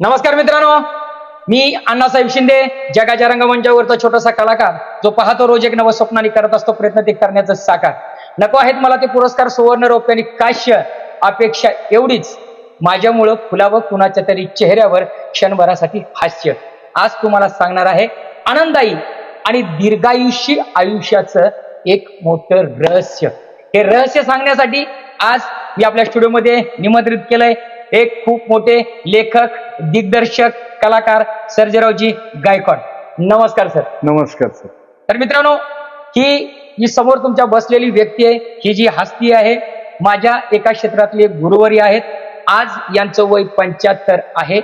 नमस्कार मित्रांनो मी अण्णासाहेब शिंदे जगाच्या रंगमंचावरचा छोटासा कलाकार जो पाहतो रोज एक नवं स्वप्न आणि करत असतो प्रयत्न ते करण्याचं साकार. नको आहेत मला ते पुरस्कार सुवर्ण रौप्य आणि काश्य अपेक्षा एवढीच. माझ्यामुळं फुलावं कुणाच्या तरी चेहऱ्यावर क्षणभरासाठी हास्य. आज तुम्हाला सांगणार आहे आनंदायी आणि दीर्घायुष्य आयुष्याचं एक मोठं रहस्य. हे रहस्य सांगण्यासाठी आज मी आपल्या स्टुडिओमध्ये निमंत्रित केलंय एक खूप मोठे लेखक दिग्दर्शक कलाकार सर्जेरावजी गायकवाड. नमस्कार सर. नमस्कार सर. तर मित्रांनो ही जी समोर तुमच्या बसलेली व्यक्ती आहे ही जी हस्ती आहे माझ्या एका क्षेत्रातले गुरुवरी आहेत. आज यांचं वय पंच्याहत्तर आहे.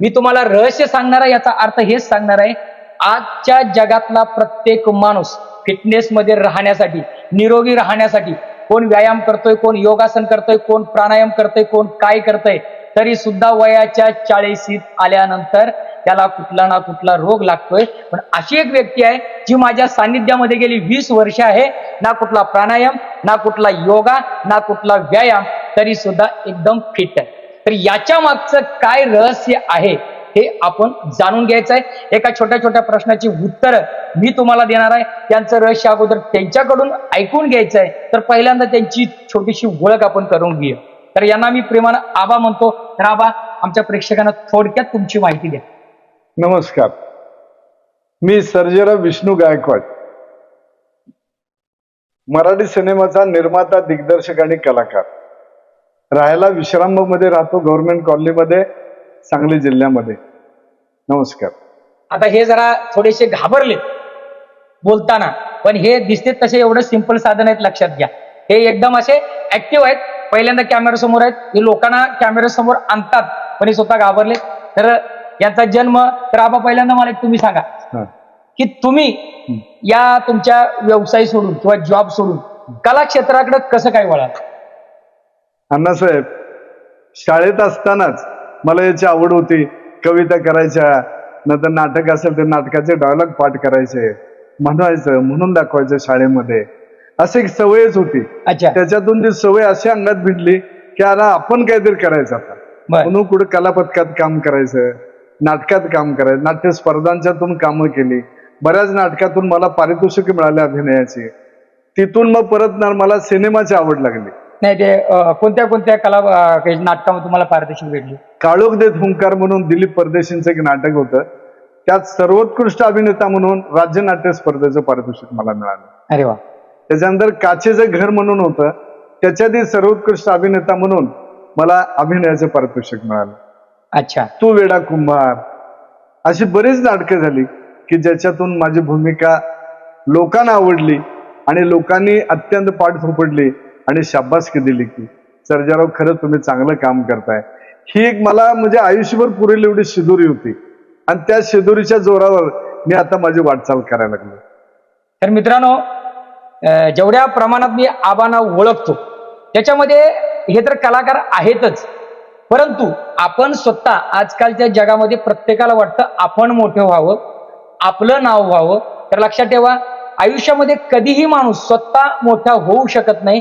मी तुम्हाला रहस्य सांगणार आहे याचा अर्थ हेच सांगणार आहे. आजच्या जगातला प्रत्येक माणूस फिटनेस मध्ये राहण्यासाठी निरोगी राहण्यासाठी कोण व्यायाम करतोय कोण योगासन करतोय कोण प्राणायाम करतोय कोण काय करतोय तरी सुद्धा वयाच्या चाळीसीत आल्यानंतर त्याला कुठला ना कुठला रोग लागतोय. पण अशी एक व्यक्ती आहे जी माझ्या सान्निध्यामध्ये गेली वीस वर्ष आहे ना कुठला प्राणायाम ना कुठला योगा ना कुठला व्यायाम तरी सुद्धा एकदम फिट आहे. तर याच्या मागचं काय रहस्य आहे हे आपण जाणून घ्यायचं आहे. एका छोट्या छोट्या प्रश्नाची उत्तर मी तुम्हाला देणार आहे. त्यांचं रहस्य अगोदर त्यांच्याकडून ऐकून घ्यायचं आहे. तर पहिल्यांदा त्यांची छोटीशी ओळख आपण करून घेऊ तर यांना मी प्रेमानं आबा म्हणतो. तर आबा आमच्या प्रेक्षकांना थोडक्यात तुमची माहिती द्या. नमस्कार. मी सर्जेराव विष्णू गायकवाड. मराठी सिनेमाचा निर्माता दिग्दर्शक आणि कलाकार. राहायला विश्राममध्ये राहतो गव्हर्नमेंट कॉलनीमध्ये. सांगली जिल्ह्यामध्ये. नमस्कार. आता हे जरा थोडेसे घाबरले बोलताना पण हे दिसते तसे एवढं सिंपल साधन आहेत लक्षात घ्या. हे एकदम असे ऍक्टिव्ह आहेत. पहिल्यांदा कॅमेरा समोर आहेत. हे लोकांना कॅमेरा समोर आणतात पण हे स्वतः घाबरले. तर यांचा जन्म तर आबा पहिल्यांदा मला तुम्ही सांगा. की तुम्ही या तुमच्या व्यवसाय सोडून किंवा जॉब सोडून कला क्षेत्राकडे कसं काय वळाल अण्णासाहेब शाळेत असतानाच मला याची आवड होती. कविता करायच्या नंतर नाटक असेल तर नाटकाचे डायलॉग पाठ करायचे म्हणायचं म्हणून दाखवायचं शाळेमध्ये. असं एक सवयच होती. अच्छा. त्याच्यातून ती सवय अशी अंगात भिडली की आता आपण काहीतरी करायचं आता. म्हणून कुठे कला पथकात काम करायचं नाटकात काम करायचं नाट्य स्पर्धांच्यातून कामं केली. बऱ्याच नाटकातून मला पारितोषिक मिळाले अभिनयाची. तिथून मग परत मला सिनेमाची आवड लागली. नाही ते कोणत्या कोणत्या कला नाटकामध्ये तुम्हाला पारितोषिक भेटली? काळोख देत हुंकार म्हणून दिलीप परदेशींचं एक नाटक होतं. त्यात सर्वोत्कृष्ट अभिनेता म्हणून राज्य नाट्य स्पर्धेचं पारितोषिक मला मिळालं. अरे वा. त्याच्यानंतर काचेचं घर म्हणून होतं. त्याच्यातही सर्वोत्कृष्ट अभिनेता म्हणून मला अभिनयाचं पारितोषिक मिळालं. अच्छा. तू वेडा कुंभार. अशी बरीच नाटकं झाली की ज्याच्यातून माझी भूमिका लोकांना आवडली आणि लोकांनी अत्यंत पाठ थोपडली आणि शाबासकी दिली की सर्जाराव खरंच तुम्ही चांगलं काम करताय. ही एक मला म्हणजे आयुष्यभर पुरेल एवढी शिदोरी होती. आणि त्या शिदोरीच्या जोरावर मी आता माझी वाटचाल करायला लागलो. तर मित्रांनो जेवढ्या प्रमाणात मी आबांना ओळखतो त्याच्यामध्ये हे तर कलाकार आहेतच. परंतु आपण स्वतः आजकालच्या जगामध्ये प्रत्येकाला वाटतं आपण मोठं व्हावं आपलं नाव व्हावं. तर लक्षात ठेवा आयुष्यामध्ये कधीही माणूस स्वतः मोठा होऊ शकत नाही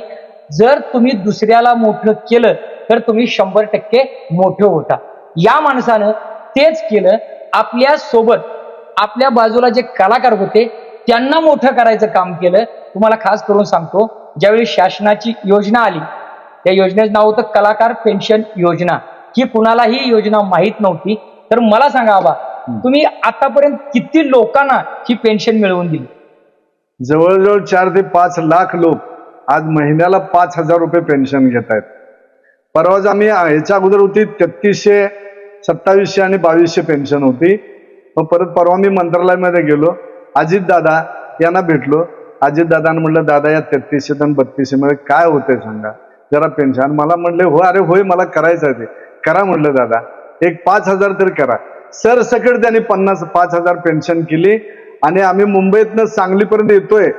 जर तुम्ही दुसऱ्याला मोठं केलं तर तुम्ही शंभर टक्के मोठे होता. या माणसानं तेच केलं. आपल्यासोबत आपल्या बाजूला जे कलाकार होते त्यांना मोठं करायचं काम केलं. तुम्हाला खास करून सांगतो ज्यावेळी शासनाची योजना आली त्या योजनेचं नाव होतं कलाकार पेन्शन योजना. ही कुणालाही योजना माहीत नव्हती. तर मला सांगा बाबा तुम्ही आतापर्यंत किती लोकांना ही पेन्शन मिळवून दिली? जवळजवळ चार ते पाच लाख लोक आज महिन्याला पाच हजार रुपये पेन्शन घेत आहेत परवाच आम्ही ह्याच्या अगोदर होती तेहतीसशे सत्तावीसशे आणि बावीसशे पेन्शन होती. मग परत परवा मी मंत्रालयामध्ये गेलो. अजित दादा यांना भेटलो. अजित दादानं म्हटलं दादा या तेहतीसशे आणि बत्तीसशे मध्ये काय होतंय सांगा. जरा पेन्शन मला म्हणले हो अरे होय मला करायचं आहे ते. करा म्हटलं दादा. एक पाच हजार तरी करा. सरसकट त्यांनी पन्नास पाच हजार पेन्शन केली. आणि आम्ही मुंबईतनं सांगलीपर्यंत येतोय.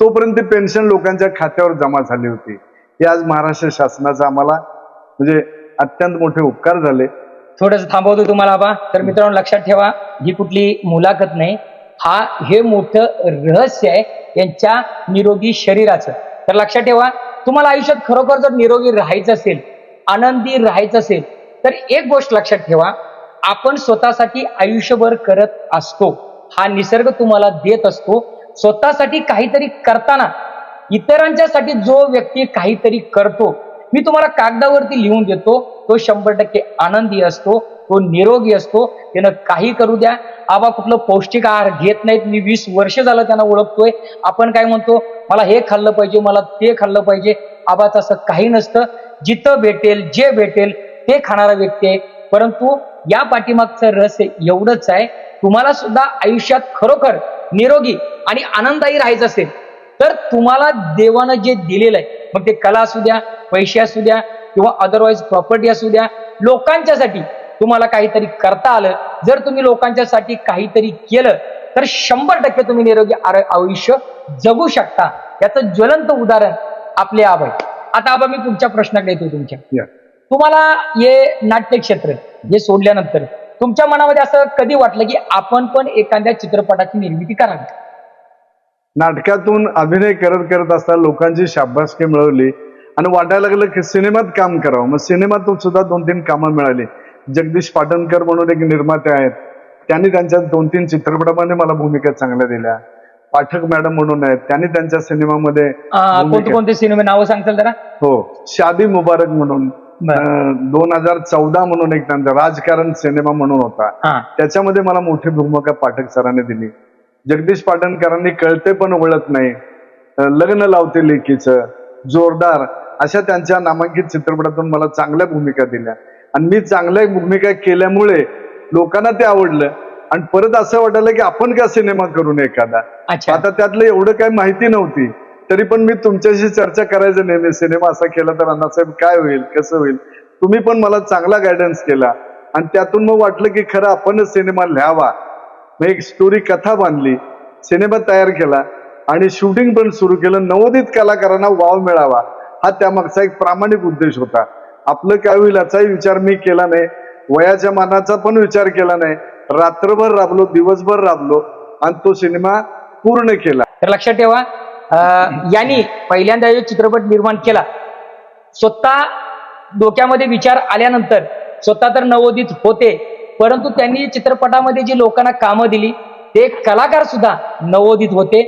तोपर्यंत पेन्शन लोकांच्या खात्यावर जमा झाली होती. हे आज महाराष्ट्र शासनाचा आम्हाला म्हणजे अत्यंत मोठे उपकार झाले. थोडंसं थांबवतो तुम्हाला आबा तर मित्रांनो लक्षात ठेवा ही कुठली मुलाखत नाही. हा हे मोठं रहस्य आहे यांच्या निरोगी शरीराचं. तर लक्षात ठेवा तुम्हाला आयुष्यात खरोखर जर निरोगी राहायचं असेल आनंदी राहायचं असेल तर एक गोष्ट लक्षात ठेवा आपण स्वतःसाठी आयुष्यभर करत असतो. हा निसर्ग तुम्हाला देत असतो. स्वतःसाठी काहीतरी करताना इतरांच्यासाठी जो व्यक्ती काहीतरी करतो मी तुम्हाला कागदावरती लिहून देतो तो शंभर टक्के आनंदी असतो तो निरोगी असतो त्यानं काही करू द्या. आबा कुठलं पौष्टिक आहार घेत नाहीत मी वीस वर्ष झालं त्यांना ओळखतोय. आपण काय म्हणतो मला हे खाल्लं पाहिजे मला ते खाल्लं पाहिजे. आबाच असं काही नसतं. जिथं भेटेल जे भेटेल ते खाणारा व्यक्ती आहे. परंतु या पाठीमागचं रस एवढंच आहे. तुम्हाला सुद्धा आयुष्यात खरोखर निरोगी आणि आनंदायी राहायचं असेल तर तुम्हाला देवानं जे दिलेलं आहे मग ते कला असू द्या पैसे असू द्या किंवा अदरवाईज प्रॉपर्टी असू द्या लोकांच्यासाठी तुम्हाला काहीतरी करता आलं जर तुम्ही लोकांच्यासाठी काहीतरी केलं तर शंभर टक्के तुम्ही निरोगी आर- आयुष्य जगू शकता. याचं ज्वलंत उदाहरण आपले आबा आहे आता आबा मी पुढच्या प्रश्नाकडे येतो तुमच्या. तुम्हाला हे नाट्य क्षेत्र हे सोडल्यानंतर तुमच्या मनामध्ये असं कधी वाटलं की आपण पण एखाद्या चित्रपटाची निर्मिती करावी? नाटकातून अभिनय करत करत असताना लोकांची शाबासकी मिळवली आणि वाटायला लागलं की सिनेमात काम करावं. मग सिनेमातून सुद्धा दोन तीन कामं मिळाली. जगदीश पाटणकर म्हणून एक निर्माते आहेत. त्यांनी त्यांच्या दोन तीन चित्रपटामध्ये मला भूमिका चांगल्या दिल्या. पाठक मॅडम म्हणून आहेत. त्यांनी त्यांच्या सिनेमामध्ये कोणते कोणते सिनेमे नावं सांगताल जरा? हो शादी मुबारक म्हणून. दोन हजार चौदा म्हणून एक त्यांचा राजकारण सिनेमा म्हणून होता. त्याच्यामध्ये मला मोठी भूमिका पाठक सरांनी दिली. जगदीश पाटणकरांनी कळते पण ओळख नाही. लग्न लावते लेकीचं जोरदार अशा त्यांच्या नामांकित चित्रपटातून मला चांगल्या भूमिका दिल्या. आणि मी चांगल्या भूमिका केल्यामुळे लोकांना ते आवडलं. आणि परत असं वाटायला की आपण का सिनेमा करून एखादा. अच्छा. आता त्यातलं एवढं काही माहिती नव्हती. तरी पण मी तुमच्याशी चर्चा करायचं नेहमी. सिनेमा असा केला तर अण्णासाहेब काय होईल कसं होईल? तुम्ही पण मला चांगला गायडन्स केला. आणि त्यातून मग वाटलं की खरं आपणच सिनेमा लिहावा. मग एक स्टोरी कथा बांधली. सिनेमा तयार केला. आणि शूटिंग पण सुरू केलं. नवोदित कलाकारांना वाव मिळावा. हा त्यामागचा एक प्रामाणिक उद्देश होता. आपलं काय होईल याचाही विचार मी केला नाही. वयाच्या मानाचा पण विचार केला नाही. रात्रभर राबलो दिवसभर राबलो. आणि तो सिनेमा पूर्ण केला. तर लक्षात ठेवा यांनी पहिल्यांदा जो चित्रपट निर्माण केला स्वतः डोक्यामध्ये विचार आल्यानंतर स्वतः तर नवोदित होते परंतु त्यांनी चित्रपटामध्ये जी लोकांना कामं दिली ते कलाकार सुद्धा नवोदित होते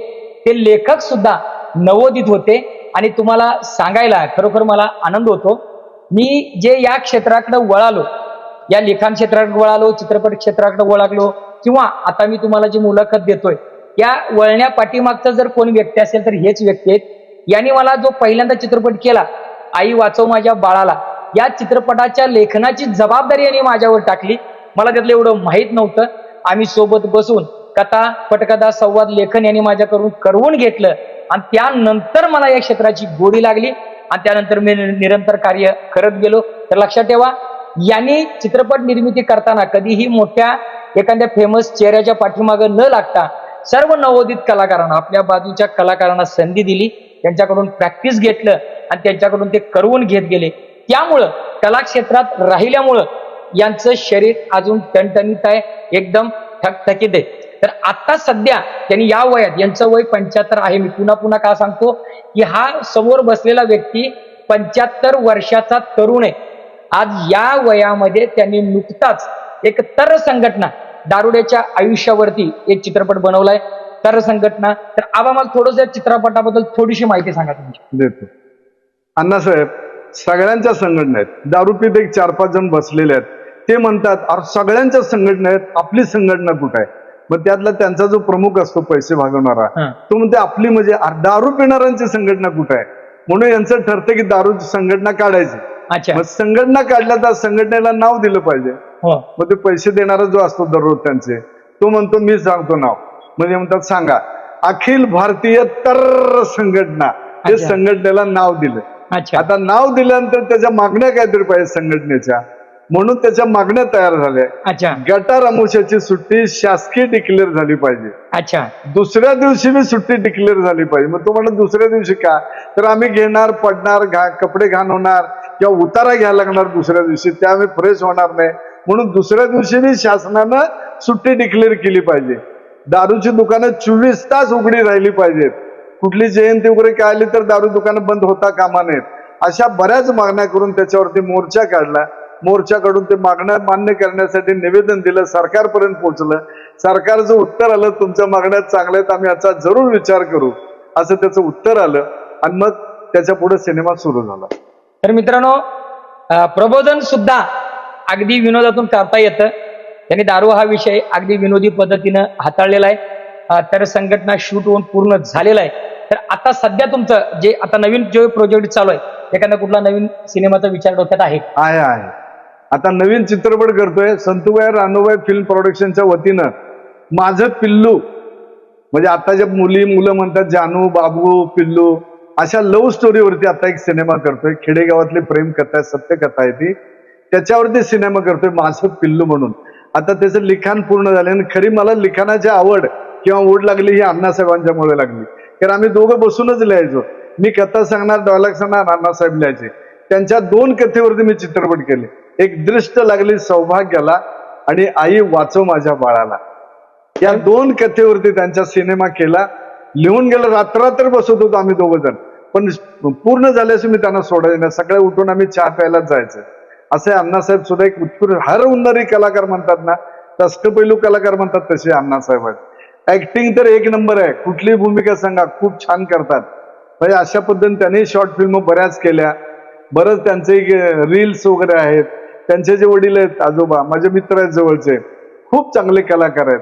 ते लेखक सुद्धा नवोदित होते. आणि तुम्हाला सांगायला खरोखर मला आनंद होतो. मी जे या क्षेत्राकडे वळालो या लिखाण क्षेत्राकडे वळालो चित्रपट क्षेत्राकडे वळालो किंवा आता मी तुम्हाला जी मुलाखत देतोय या वळण्या पाठीमागचा जर कोण व्यक्ती असेल तर हेच व्यक्ती आहेत. यांनी मला जो पहिल्यांदा चित्रपट केला आई वाचव माझ्या बाळाला या चित्रपटाच्या लेखनाची जबाबदारी यांनी माझ्यावर टाकली. मला त्यातलं एवढं माहीत नव्हतं. आम्ही सोबत बसून कथा पटकथा संवाद लेखन यांनी माझ्याकडून करवून घेतलं. आणि त्यानंतर मला या क्षेत्राची गोडी लागली. आणि त्यानंतर मी निरंतर कार्य करत गेलो. तर लक्षात ठेवा यांनी चित्रपट निर्मिती करताना कधीही मोठ्या एखाद्या फेमस चेहऱ्याच्या पाठीमागं न लागता सर्व नवोदित कलाकारांना आपल्या बाजूच्या कलाकारांना संधी दिली त्यांच्याकडून प्रॅक्टिस घेतलं आणि त्यांच्याकडून ते करवून घेत गेले. त्यामुळं कला क्षेत्रात राहिल्यामुळं यांचं शरीर अजून टणटणीत आहे एकदम ठकठकीत आहे. तर आता सध्या त्यांनी या वयात यांचं वय पंच्याहत्तर आहे मी पुन्हा पुन्हा का सांगतो की हा समोर बसलेला व्यक्ती पंच्याहत्तर वर्षाचा तरुण आहे. आज या वयामध्ये त्यांनी नुकताच एक तर संघटना दारुड्याच्या आयुष्यावरती एक चित्रपट बनवलाय तर संघटना तर आबा मला थोडस चित्रपटाबद्दल थोडीशी माहिती सांगा तुमची. देतो. अण्णासाहेब सगळ्यांच्या संघटना आहेत. दारू पित एक चार पाच जण बसलेले आहेत. ते म्हणतात सगळ्यांच्या संघटना आहेत. आपली संघटना कुठं आहे? मग त्यातला त्यांचा जो प्रमुख असतो पैसे भागवणारा. तो म्हणते आपली म्हणजे दारू पिणाऱ्यांची संघटना कुठं आहे? म्हणून यांचं ठरतं की दारूची संघटना काढायची. अच्छा. मग संघटना काढल्या तर संघटनेला नाव दिलं पाहिजे. मग ते पैसे देणारा जो असतो दररोज त्यांचे तो म्हणतो मी सांगतो नाव. म्हणजे म्हणतात सांगा. अखिल भारतीय तर संघटना हे. संघटनेला नाव दिलं अच्छा. आता नाव दिल्यानंतर त्याच्या मागण्या काहीतरी पाहिजे संघटनेच्या. म्हणून त्याच्या मागण्या तयार झाल्या. अच्छा. गटार अमुष्याची सुट्टी शासकीय डिक्लेअर झाली पाहिजे. अच्छा. दुसऱ्या दिवशी मी सुट्टी डिक्लेअर झाली पाहिजे. मग तुम्हाला दुसऱ्या दिवशी का? तर आम्ही घेणार पडणार घा कपडे घाण होणार किंवा उतारा घ्यायला लागणार दुसऱ्या दिवशी. त्या आम्ही फ्रेश होणार नाही. म्हणून दुसऱ्या दिवशी शासनानं सुट्टी डिक्लेअर केली पाहिजे. दारूची दुकानं चोवीस तास उघडी राहिली पाहिजेत. कुठली जयंती वगैरे काय आली तर दारू दुकानं बंद होता कामा नयेत. अशा बऱ्याच मागण्या करून त्याच्यावरती मोर्चा काढला. मोर्चाकडून ते मागण्या मान्य करण्यासाठी निवेदन दिलं. सरकारपर्यंत पोहोचलं. सरकारचं उत्तर आलं तुमच्या मागण्या चांगल्या आहेत आम्ही याचा जरूर विचार करू. असं त्याचं उत्तर आलं आणि मग त्याच्या पुढे सिनेमा सुरू झाला. तर मित्रांनो प्रबोधन सुद्धा अगदी विनोदातून करता येतं. त्यांनी दारू हा विषय अगदी विनोदी पद्धतीनं हाताळलेला आहे. तर संघटना शूट होऊन पूर्ण झालेला आहे. तर आता सध्या तुमचं जे आता नवीन जो प्रोजेक्ट चालू आहे एखादा कुठला नवीन सिनेमाचा विचार डोक्यात आहे? आहे आहे. आता नवीन चित्रपट करतोय संतुबाई रानूबाई फिल्म प्रोडक्शनच्या वतीनं. माझं पिल्लू म्हणजे आता ज्या मुली मुलं म्हणतात जानू बाबू पिल्लू अशा लव्ह स्टोरीवरती आता एक सिनेमा करतोय. खेडेगावातली प्रेम कथा सत्य कथा आहे ती. त्याच्यावरती सिनेमा करतोय माझं पिल्लू म्हणून. आता त्याचं लिखाण पूर्ण झालं आणि खरी मला लिखाणाची आवड किंवा ओढ लागली ही अण्णासाहेबांच्यामुळे लागली. कारण आम्ही दोघं बसूनच लिहायचो. मी कथा सांगणार डायलॉग सांगणार अण्णासाहेब लिहायचे. त्यांच्या दोन कथेवरती मी चित्रपट केले. एक दृष्ट लागली सौभाग्याला आणि आई वाचव माझ्या बाळाला. या दोन कथेवरती त्यांचा सिनेमा केला. लिहून गेला रात्रात्र बसत होतो आम्ही दोघं जण. पण पूर्ण झाल्यास मी त्यांना सोडायचं नाही. सगळ्या उठून आम्ही चहा प्यायलाच जायचं. असे अण्णासाहेब सुद्धा एक उत्कृष्ट हर कलाकार म्हणतात ना तस्कपैलू कलाकार म्हणतात तसे अण्णासाहेब आहेत. ऍक्टिंग तर एक नंबर आहे. कुठली भूमिका सांगा खूप छान करतात. म्हणजे अशा पद्धतीने त्यांनी शॉर्ट फिल्म बऱ्याच केल्या. बरंच त्यांचे रील्स वगैरे आहेत. त्यांचे जे वडील आहेत आजोबा माझे मित्र आहेत जवळचे खूप चांगले कलाकार आहेत.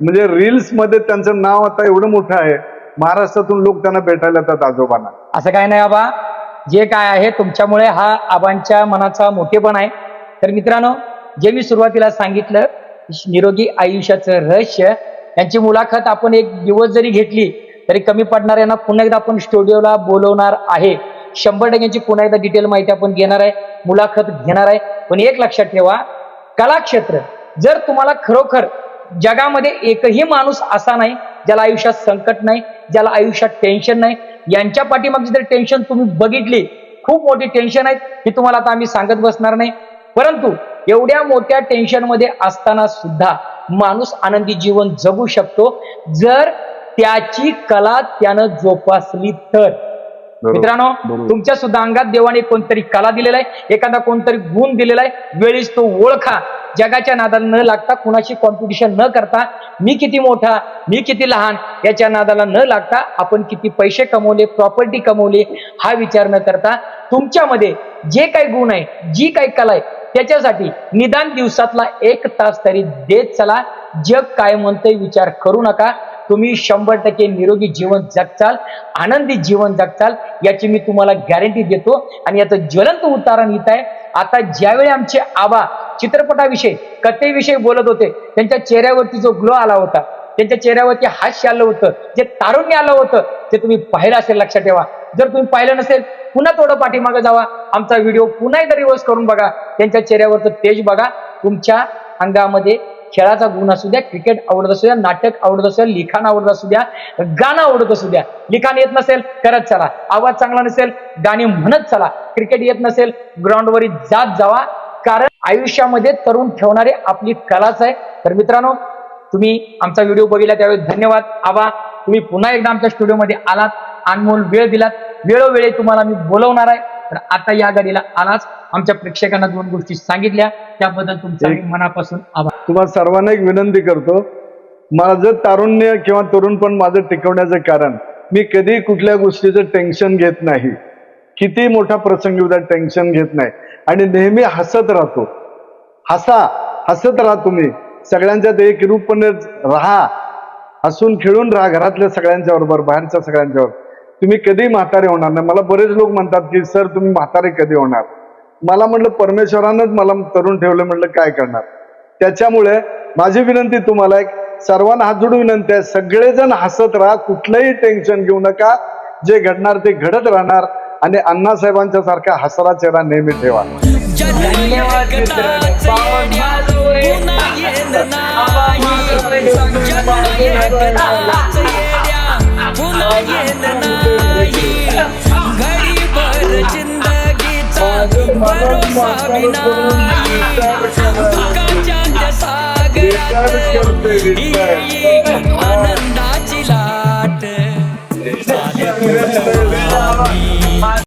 म्हणजे रील्समध्ये त्यांचं नाव आता एवढं मोठं आहे महाराष्ट्रातून लोक त्यांना भेटायला येतात आजोबांना. असं काय नाही बाबा. जे काय आहे तुमच्यामुळे हा आबांच्या मनाचा मोठेपण आहे. तर मित्रांनो जे मी सुरुवातीला सांगितलं निरोगी आयुष्याचं रहस्य यांची मुलाखत आपण एक दिवस जरी घेतली तरी कमी पडणार यांना पुन्हा एकदा आपण स्टुडिओला बोलवणार आहे. शंभर टक्क्यांची पुन्हा एकदा डिटेल माहिती आपण घेणार आहे मुलाखत घेणार आहे. पण एक लक्षात ठेवा कलाक्षेत्र जर तुम्हाला खरोखर जगामध्ये एकही माणूस असा नाही ज्याला आयुष्यात संकट नाही ज्याला आयुष्यात टेन्शन नाही यांच्या पाठीमागची जर टेन्शन तुम्ही बघितली खूप मोठी टेन्शन आहेत ही तुम्हाला आता आम्ही सांगत बसणार नाही. परंतु एवढ्या मोठ्या टेन्शनमध्ये असताना सुद्धा माणूस आनंदी जीवन जगू शकतो. जर त्याची कला त्यानं जोपासली तर. मित्रांनो. तुमच्या सुद्धा अंगात देवाने कोणतरी कला दिलेला आहे एखादा कोणतरी गुण दिलेला आहे वेळीच तो ओळखा. जगाच्या नादाला न लागता कुणाशी कॉम्पिटिशन न करता मी किती मोठा मी किती लहान याच्या नादाला न लागता आपण किती पैसे कमवले प्रॉपर्टी कमवली हा विचार न करता तुमच्यामध्ये जे काही गुण आहे जी काही कला आहे त्याच्यासाठी निदान दिवसातला एक तास तरी देत चला. जग काय म्हणतंय विचार करू नका. तुम्ही शंभर टक्के निरोगी जीवन जगचाल आनंदी जीवन जगचाल याची मी तुम्हाला गॅरंटी देतो. आणि याचं ज्वलंत उदाहरण इथं आहे. आता ज्यावेळी आमचे आबा चित्रपटाविषयी कथेविषयी बोलत होते त्यांच्या चेहऱ्यावरती जो ग्लो आला होता त्यांच्या चेहऱ्यावरती हास्य आलं होतं जे तारुण्य आलं होतं ते तुम्ही पाहिलं असेल लक्षात ठेवा. जर तुम्ही पाहिलं नसेल पुन्हा थोडं पाठीमागे जावा. आमचा व्हिडिओ पुन्हा एकदा रिव्हर्स करून बघा. त्यांच्या चेहऱ्यावरचं तेज बघा. तुमच्या अंगामध्ये खेळाचा गुण असू द्या क्रिकेट आवडत असू द्या नाटक आवडत असू द्या लिखाण आवडत असू द्या गाणं आवडत असू द्या. लिखाण येत नसेल करत चला. आवाज चांगला नसेल गाणी म्हणत चला. क्रिकेट येत नसेल ग्राउंडवर जात जावा. कारण आयुष्यामध्ये तरुण ठेवणारे आपली कलाच आहे. तर मित्रांनो तुम्ही आमचा व्हिडिओ बघितला त्यावेळी धन्यवाद. आबा तुम्ही पुन्हा एकदा आमच्या स्टुडिओमध्ये आलात. अनमोल वेळ दिलात. वेळोवेळी तुम्हाला मी बोलवणार आहे. तर आता या गाडीला आलाच. आमच्या प्रेक्षकांना दोन गोष्टी सांगितल्या. त्याबद्दल तुमचा मनापासून आभार. तुम्हाला सर्वांना एक विनंती करतो. माझं तारुण्य किंवा तरुणपण माझं टिकवण्याचं कारण मी कधी कुठल्या गोष्टीचं टेन्शन घेत नाही. किती मोठा प्रसंग उद्या टेन्शन घेत नाही. आणि नेहमी हसत राहतो. हसा हसत राहा तुम्ही. सगळ्यांच्यात एक रूपपणे राहा. हसून खेळून राहा घरातल्या सगळ्यांच्या बरोबर बाहेरच्या सगळ्यांच्या बरोबर तुम्ही कधी म्हातारे होणार नाही. मला बरेच लोक म्हणतात की सर तुम्ही म्हातारे कधी होणार? मला म्हटलं परमेश्वरानंच मला तरुण ठेवलं म्हटलं काय करणार? त्याच्यामुळे माझी विनंती तुम्हाला एक सर्वांना हात जोडून विनंती आहे सगळेजण हसत राहा कुठलंही टेन्शन घेऊ नका. जे घडणार ते घडत राहणार आणि अण्णासाहेबांच्या सारखा हसरा चेहरा नेहमी ठेवा. धन्यवाद मित्रांनो. पावन माझोळे. जिंदगीचा भरोसा विनाई सागरात आनंदाची लाट